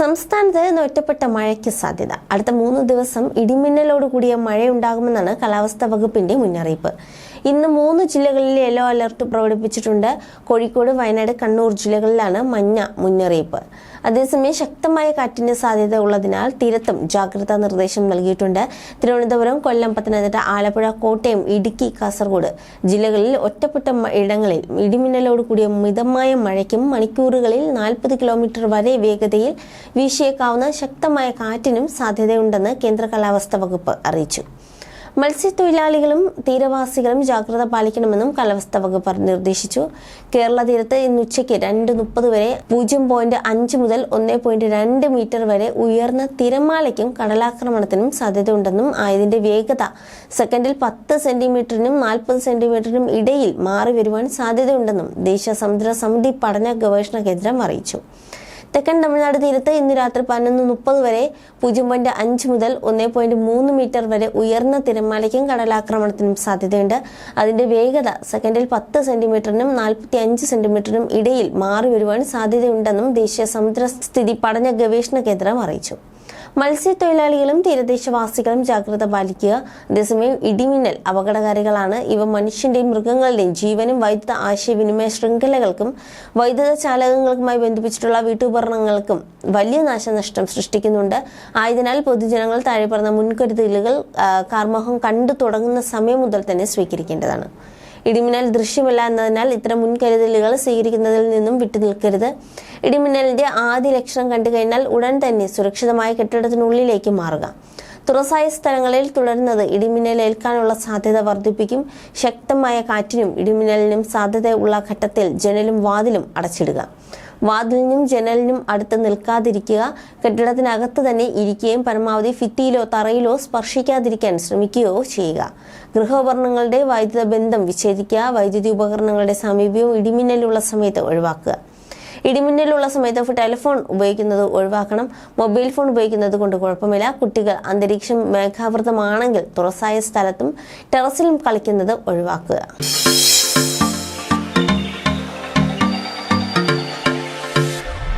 സംസ്ഥാനത്ത് ഇന്ന് ഒറ്റപ്പെട്ട മഴയ്ക്ക് സാധ്യത. അടുത്ത മൂന്ന് ദിവസം ഇടിമിന്നലോട് കൂടിയ മഴയുണ്ടാകുമെന്നാണ് കാലാവസ്ഥാ വകുപ്പിന്റെ മുന്നറിയിപ്പ്. ഇന്ന് മൂന്ന് ജില്ലകളിൽ യെല്ലോ അലർട്ട് പ്രകടിപ്പിച്ചിട്ടുണ്ട്. കോഴിക്കോട് വയനാട് കണ്ണൂർ ജില്ലകളിലാണ് മഞ്ഞ മുന്നറിയിപ്പ്. അതേസമയം ശക്തമായ കാറ്റിന്റെ സാധ്യത ഉള്ളതിനാൽ തീരത്തും ജാഗ്രതാ നിർദ്ദേശം നൽകിയിട്ടുണ്ട്. തിരുവനന്തപുരം കൊല്ലം പത്തനംതിട്ട ആലപ്പുഴ കോട്ടയം ഇടുക്കി കാസർഗോഡ് ജില്ലകളിൽ ഒറ്റപ്പെട്ട ഇടങ്ങളിൽ ഇടിമിന്നലോട് കൂടിയ മിതമായ മഴയ്ക്കും മണിക്കൂറുകളിൽ നാൽപ്പത് കിലോമീറ്റർ വരെ വേഗതയിൽ വീശിയേക്കാവുന്ന ശക്തമായ കാറ്റിനും സാധ്യതയുണ്ടെന്ന് കേന്ദ്ര കാലാവസ്ഥാ വകുപ്പ് അറിയിച്ചു. മത്സ്യത്തൊഴിലാളികളും തീരവാസികളും ജാഗ്രത പാലിക്കണമെന്നും കാലാവസ്ഥാ വകുപ്പ് നിർദ്ദേശിച്ചു. കേരള തീരത്ത് ഇന്ന് ഉച്ചയ്ക്ക് രണ്ട് മുപ്പത് വരെ പൂജ്യം പോയിന്റ് അഞ്ച് മുതൽ ഒന്ന് പോയിന്റ് രണ്ട് മീറ്റർ വരെ ഉയർന്ന തിരമാലയ്ക്കും കടലാക്രമണത്തിനും സാധ്യതയുണ്ടെന്നും ആയതിന്റെ വേഗത സെക്കൻഡിൽ പത്ത് സെന്റിമീറ്ററിനും നാൽപ്പത് സെന്റിമീറ്ററിനും ഇടയിൽ മാറി വരുവാൻ സാധ്യതയുണ്ടെന്നും ദേശീയ സമുദ്ര സമിതി പഠന ഗവേഷണ കേന്ദ്രം അറിയിച്ചു. തെക്കൻ തമിഴ്നാട് തീരത്ത് ഇന്ന് രാത്രി പതിനൊന്ന് മുപ്പത് വരെ പൂജ്യം പോയിന്റ് അഞ്ച് മുതൽ ഒന്നേ പോയിന്റ് മൂന്ന് മീറ്റർ വരെ ഉയർന്ന തിരമാലയ്ക്കും കടലാക്രമണത്തിനും സാധ്യതയുണ്ട്. അതിന്റെ വേഗത സെക്കൻഡിൽ പത്ത് സെന്റിമീറ്ററിനും നാൽപ്പത്തി അഞ്ച് സെന്റിമീറ്ററിനും ഇടയിൽ മാറി വരുവാൻ സാധ്യതയുണ്ടെന്നും ദേശീയ സമുദ്ര സ്ഥിതി പഠന ഗവേഷണ കേന്ദ്രം അറിയിച്ചു. മത്സ്യത്തൊഴിലാളികളും തീരദേശവാസികളും ജാഗ്രത പാലിക്കുക. അതേസമയം ഇടിമിന്നൽ അപകടകാരികളാണ്. ഇവ മനുഷ്യന്റെയും മൃഗങ്ങളുടെയും ജീവനും വൈദ്യുത ആശയവിനിമയ ശൃംഖലകൾക്കും വൈദ്യുത ചാലകങ്ങൾക്കുമായി ബന്ധിപ്പിച്ചിട്ടുള്ള വീട്ടുപകരണങ്ങൾക്കും വലിയ നാശനഷ്ടം സൃഷ്ടിക്കുന്നുണ്ട്. ആയതിനാൽ പൊതുജനങ്ങൾ താഴെ പറഞ്ഞ മുൻകരുതലുകൾ കാർമോഹം കണ്ടു തുടങ്ങുന്ന സമയം മുതൽ തന്നെ സ്വീകരിക്കേണ്ടതാണ്. ഇടിമിന്നൽ ദൃശ്യമല്ല എന്നതിനാൽ ഇത്തരം മുൻകരുതലുകൾ സ്വീകരിക്കുന്നതിൽ നിന്നും വിട്ടുനിൽക്കരുത് ഇടിമിന്നലിന്റെ ആദ്യ ലക്ഷണം കണ്ടു കഴിഞ്ഞാൽ ഉടൻ തന്നെ സുരക്ഷിതമായ കെട്ടിടത്തിനുള്ളിലേക്ക് മാറുക. തുറസായ സ്ഥലങ്ങളിൽ തുടരുന്നത് ഇടിമിന്നൽ ഏൽക്കാനുള്ള സാധ്യത വർദ്ധിപ്പിക്കും. ശക്തമായ കാറ്റിനും ഇടിമിന്നലിനും സാധ്യതയുള്ള ഘട്ടത്തിൽ ജനലും വാതിലും അടച്ചിടുക. വാതിലിനും ജനലിനും അടുത്ത് നിൽക്കാതിരിക്കുക കെട്ടിടത്തിനകത്ത് തന്നെ ഇരിക്കുകയും പരമാവധി ഫിത്തിയിലോ തറയിലോ സ്പർശിക്കാതിരിക്കാൻ ശ്രമിക്കുകയോ ചെയ്യുക. ഗൃഹോപകരണങ്ങളുടെ വൈദ്യുത ബന്ധം വിച്ഛേദിക്കുക വൈദ്യുതി ഉപകരണങ്ങളുടെ സമീപവും ഇടിമിന്നലുള്ള സമയത്ത് ഒഴിവാക്കുക. ഇടിമിന്നലുള്ള സമയത്ത് ടെലിഫോൺ ഉപയോഗിക്കുന്നത് ഒഴിവാക്കണം. മൊബൈൽ ഫോൺ ഉപയോഗിക്കുന്നത് കൊണ്ട് കുഴപ്പമില്ല. കുട്ടികൾ അന്തരീക്ഷം മേഘാവൃതമാണെങ്കിൽ തുറസായ സ്ഥലത്തും ടെറസിലും കളിക്കുന്നത് ഒഴിവാക്കുക.